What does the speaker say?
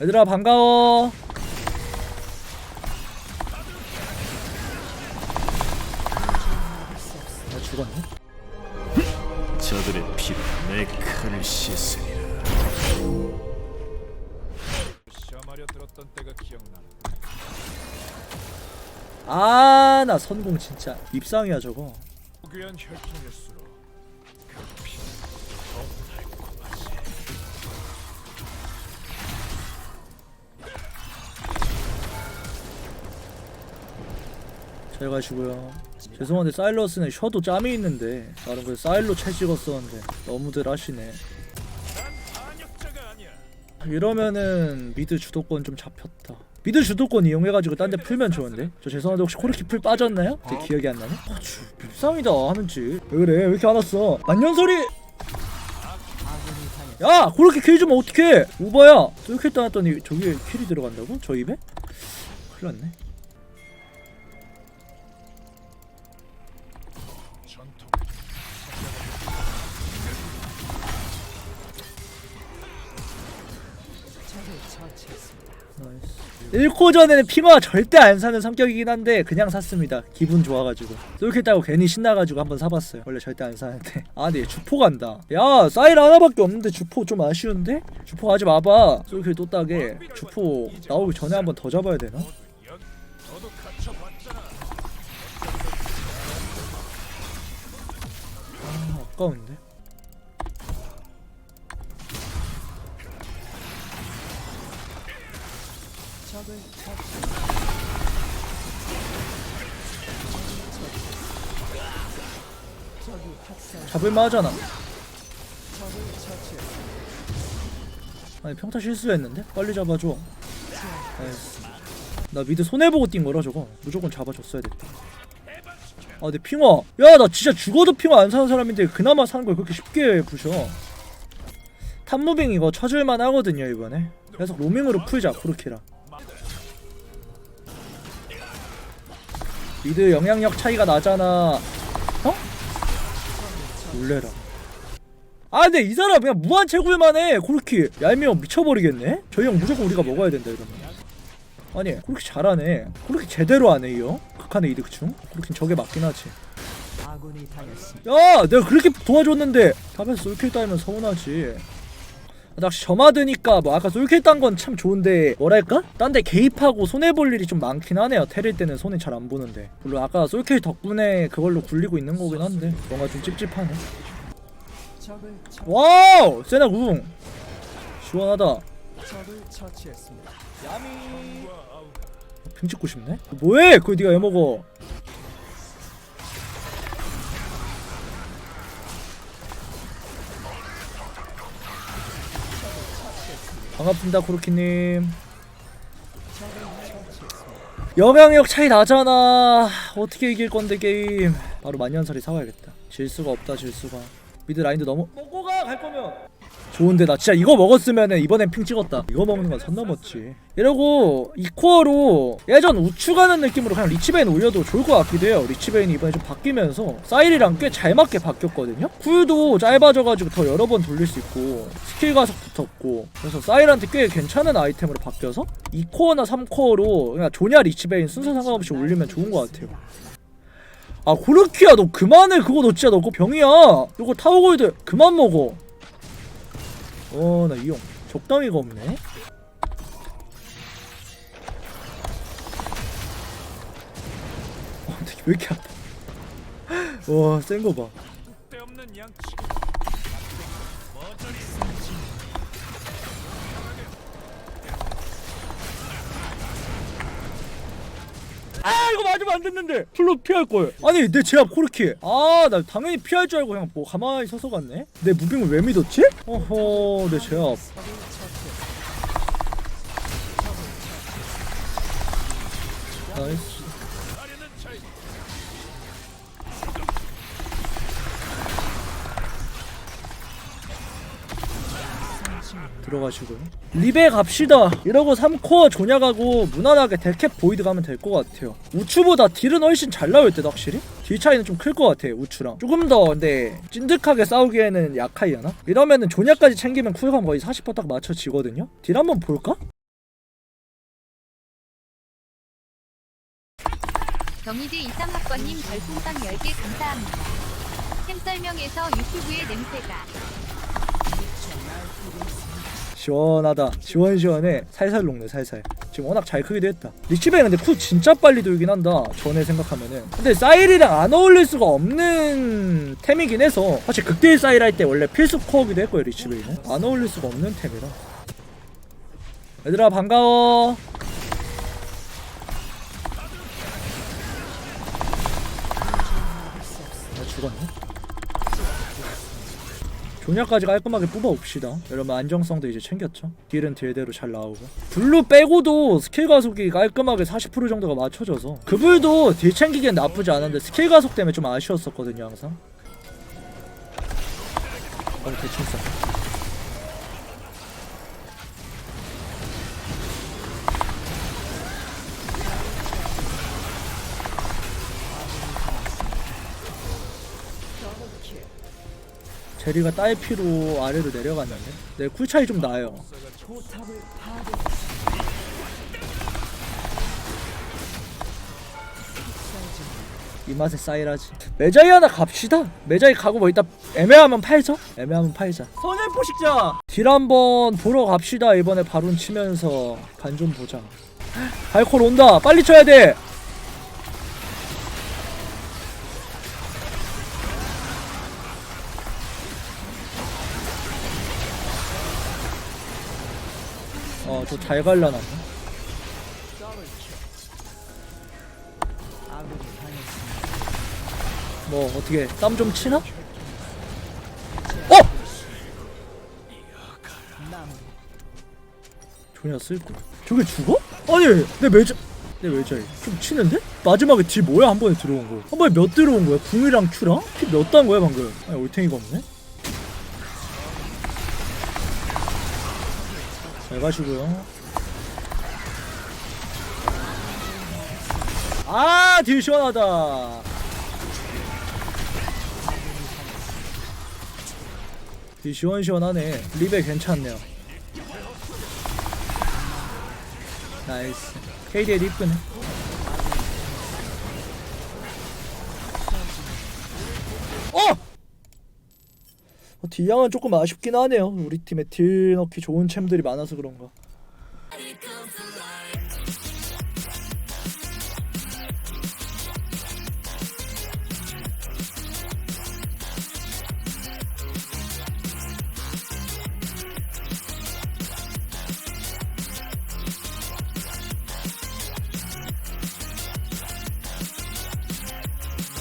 얘들아 반가워 나 죽었네 저들의 피로 내 칼을 씻으리라. 시험하려 들었던 때가 기억나. 아나 선공 진짜 입상이야 저거 고귀한 혈통일수록 잘 가시고요. 죄송한데 사일러스는 셔도 짬이 있는데 나는 그 사일로 채 찍었었는데 너무들 하시네. 이러면은 미드 주도권 좀 잡혔다. 미드 주도권 이용해가지고 딴 데 풀면 좋은데? 저 죄송한데 혹시 코르키 풀 빠졌나요? 제 기억이 안 나네? 아주 불쌍이다 하는지. 왜 그래? 왜 이렇게 안 왔어? 만년소리 야! 그렇게 킬 주면 어떡해! 오바야! 이렇게 따놨더니 저기에 킬이 들어간다고? 저 입에? 큰일 났네 1코 전에는 핑화 절대 안 사는 성격이긴 한데 그냥 샀습니다. 기분 좋아가지고. 솔킬 따고 괜히 신나가지고 한번 사봤어요. 원래 절대 안 사는데. 아 근데 얘 주포 간다. 야 사일 하나밖에 없는데 주포 좀 아쉬운데? 주포 가지 마봐. 솔킬 또 따게 주포 나오기 전에 한번 더 잡아야 되나? 아 아까운데 잡을만 하잖아. 아니 평타 실수했는데? 빨리 잡아줘. 나이스. 나 미드 손해보고 뛴 거라 저거. 무조건 잡아줬어야 됐다. 아 근데 핑화. 야 나 진짜 죽어도 핑화 안 사는 사람인데 그나마 사는 걸 그렇게 쉽게 부셔. 탑무빙 이거 쳐줄만 하거든요 이번에. 그래서 로밍으로 풀자 코르키랑 미드 영향력 차이가 나잖아. 어? 놀래라. 아 근데 이 사람 그냥 무한 채굴만 해. 코르키. 얄미워. 미쳐버리겠네? 저희 형 무조건 우리가 먹어야 된다 이러면. 아니 코르키 잘하네. 코르키 제대로 하네 이형. 극한의 이득충 코르키 저게 맞긴 하지. 야 내가 그렇게 도와줬는데 답에서 솔킬 따면 서운하지 나 혹시 점화드니까 뭐 아까 솔킬 딴 건 참 좋은데 뭐랄까? 딴 데 개입하고 손해볼 일이 좀 많긴 하네요. 테릴 때는 손이 잘 안 보는데. 물론 아까 솔킬 덕분에 그걸로 굴리고 있는 거긴 한데 뭔가 좀 찝찝하네. 와우! 세나 궁 시원하다. 핑 찍고 싶네? 뭐해? 그거 네가 해먹어 반갑습니다 코르키님. 영향력 차이 나잖아. 어떻게 이길 건데 게임? 바로 만년설이 사와야겠다. 질 수가 없다 질 수가. 미드 라인도 너무 먹고 가갈 거면 좋은데 나 진짜 이거 먹었으면 이번엔 핑 찍었다. 이거 먹는 건 선 넘었지. 이러고 이코어로 예전 우측 가는 느낌으로 그냥 리치베인 올려도 좋을 것 같기도 해요. 리치베인이 이번에 좀 바뀌면서 사일이랑 꽤 잘 맞게 바뀌었거든요. 쿨도 짧아져가지고 더 여러 번 돌릴 수 있고 스킬 가속 붙었고 그래서 사일한테 꽤 괜찮은 아이템으로 바뀌어서 2코어나 3코어로 그냥 조냐 리치베인 순서 상관없이 올리면 좋은 것 같아요. 아 고르키야 너 그만해. 그거 너 진짜 너 그거 병이야. 이거 타워골드 그만 먹어 어나 이형 적당히가 없네. 어 되게 왜 이렇게 아파? 와센 거봐 아 이거 맞으면 안 됐는데. 풀로 피할 걸 아니 내 제압 코르키. 아나 당연히 피할 줄 알고 그냥 뭐 가만히 서서 갔네. 내 무빙을 왜 믿었지? 어허 내 제압 나이스 들어가시고 리베 갑시다 이러고 3코어 조냐가고 무난하게 델캡 보이드 가면 될 것 같아요 우추보다 딜은 훨씬 잘 나올 때도 확실히 딜 차이는 좀 클 것 같아 우추랑 조금 더 근데 찐득하게 싸우기에는 약하이려나? 이러면은 조냐까지 챙기면 쿨감 거의 40%딱 맞춰지거든요 딜 한번 볼까? 경희대 23학번님 별풍선 10개 감사합니다. 템 설명에서 유튜브의 냄새가. 시원하다. 시원시원해. 살살 녹네 살살. 지금 워낙 잘 크기도 했다. 리치베이 근데 쿨 진짜 빨리 돌긴 한다 전에 생각하면은. 근데 사일이랑 안 어울릴 수가 없는 템이긴 해서. 사실 극딜 사일 할 때 원래 필수 코어기도 했고요 리치베이는. 안 어울릴 수가 없는 템이라. 얘들아 반가워. 나 죽었네 조냐까지 깔끔하게 뽑아옵시다. 여러분 안정성도 이제 챙겼죠? 딜은 딜대로 잘 나오고. 블루 빼고도 스킬 가속이 깔끔하게 40% 정도가 맞춰져서. 그불도 딜 챙기기엔 나쁘지 않은데 스킬 가속 때문에 좀 아쉬웠었거든요 항상. 어 대충 써 제리가 딸피로 아래로 내려갔는데? 네 쿨 차이 좀 나요. 이 맛에 사이라지. 메자이 하나 갑시다. 메자이 가고 뭐 이따 애매하면 팔죠? 애매하면 팔자. 선일 포식자! 딜 한번 보러 갑시다 이번에 바론 치면서. 간 좀 보자. 발콜 온다. 빨리 쳐야 돼 어, 저 잘 갈라놨네. 뭐 어떻게 땀 좀 치나? 어! 전혀 쓸거 저게 죽어? 아니 내 매자 내 매자에 좀 치는데? 마지막에 딜 뭐야 한 번에 들어온 거? 한 번에 몇 들어온 거야? 궁이랑 큐랑? 킬몇단 거야 방금? 아니 올탱이가 없네? 잘 가시고요 아, 딜 시원하다. 딜 시원시원하네. 리베 괜찮네요. 나이스. KDL 이쁘네. 딜량은 조금 아쉽긴 하네요. 우리 팀에 딜 넣기 좋은 챔들이 많아서 그런가.